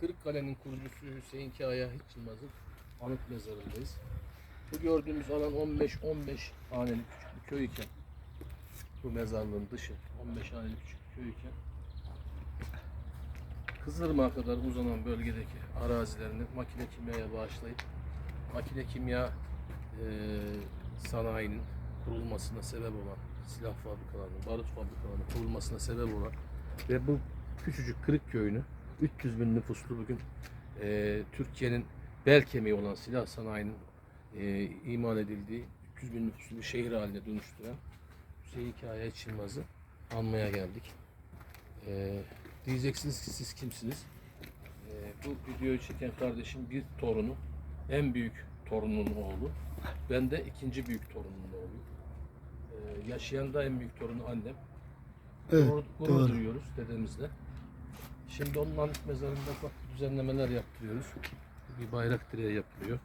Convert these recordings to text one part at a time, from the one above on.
Kırıkkale'nin kurucusu Hüseyin Kaya Hiç Yılmaz'ın anıt mezarındayız. Bu gördüğümüz alan 15-15 haneli küçük bir köy iken bu mezarlığın dışı 15 haneli küçük bir köy iken Kızılırmak'a kadar uzanan bölgedeki arazilerini makine kimyaya bağışlayıp makine kimya eee, sanayinin kurulmasına sebep olan silah fabrikalarının, barut fabrikalarının kurulmasına sebep olan ve bu küçücük kırık köyünü 300 bin nüfuslu bugün eee, Türkiye'nin bel kemiği olan silah sanayinin eee, imal edildiği 300 bin nüfuslu bir şehir haline dönüştüren Hüseyin Kaya Yılmaz'ı anmaya geldik. Eee, diyeceksiniz ki siz kimsiniz? Eee, bu videoyu çeken kardeşim bir torunu, en büyük torunun oğlu. Ben de ikinci büyük torunun oğluyum. Eee, yaşayan da en büyük torunu annem. Evet, gurur, gurur doğru. duyuyoruz dedemizle. Şimdi onun anıt mezarında bak düzenlemeler yaptırıyoruz. Bir bayrak direği yapılıyor.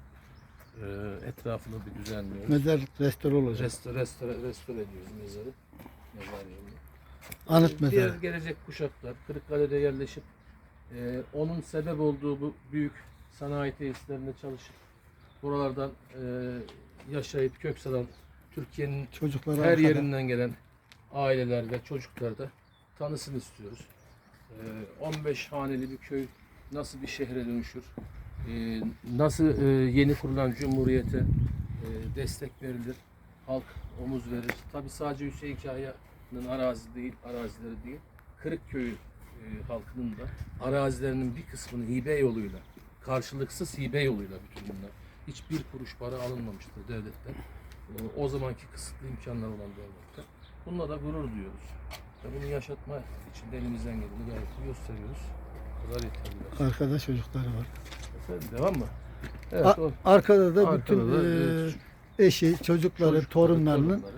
Eee, etrafını bir düzenliyoruz. Mezar restore olacak. Restore, restore, restore ediyoruz mezarı. Mezar yerini. Anıt Diğer mezarı. gelecek kuşaklar Kırıkkale'de yerleşip e, onun sebep olduğu bu büyük sanayi tesislerinde çalışıp buralardan e, yaşayıp kök salan Türkiye'nin her arkada. yerinden gelen aileler ve çocuklar da tanısın istiyoruz. E, 15 haneli bir köy nasıl bir şehre dönüşür? E, nasıl e, yeni kurulan cumhuriyete e, destek verilir? Halk omuz verir. Tabi sadece Hüseyin Kahya'nın arazi değil, arazileri değil. Kırıkköy'ü e, halkının da arazilerinin bir kısmını hibe yoluyla, karşılıksız hibe yoluyla bütün bunlar. Hiçbir kuruş para alınmamıştır devletten. E, O zamanki kısıtlı imkanlar olan devletten. Bununla da gurur duyuyoruz. Bunu yaşatma için de elimizden geleni gayet gösteriyoruz. Bu kadar yeterli. Arkada çocukları var. Efendim, devam mı? Evet, A- o. arkada da Arkada bütün da, e, evet, eşi, çocukları, Çocukları, torunlarının torunları,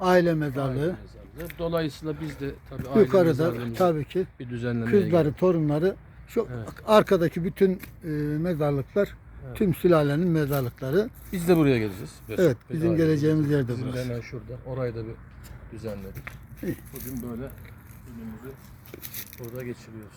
aile aile mezarlığı. mezarlığı. Dolayısıyla biz de tabii aile Yukarıda mezarlığımızı tabii ki bir düzenlemeye kızları, torunları. Şu Evet. arkadaki bütün e, mezarlıklar Evet. tüm sülalenin mezarlıkları. Biz de buraya geleceğiz. Evet, bizim geleceğimiz yer de Bizim burası. hemen şurada. Orayı da bir düzenledik. Bugün böyle günümüzü burada geçiriyoruz.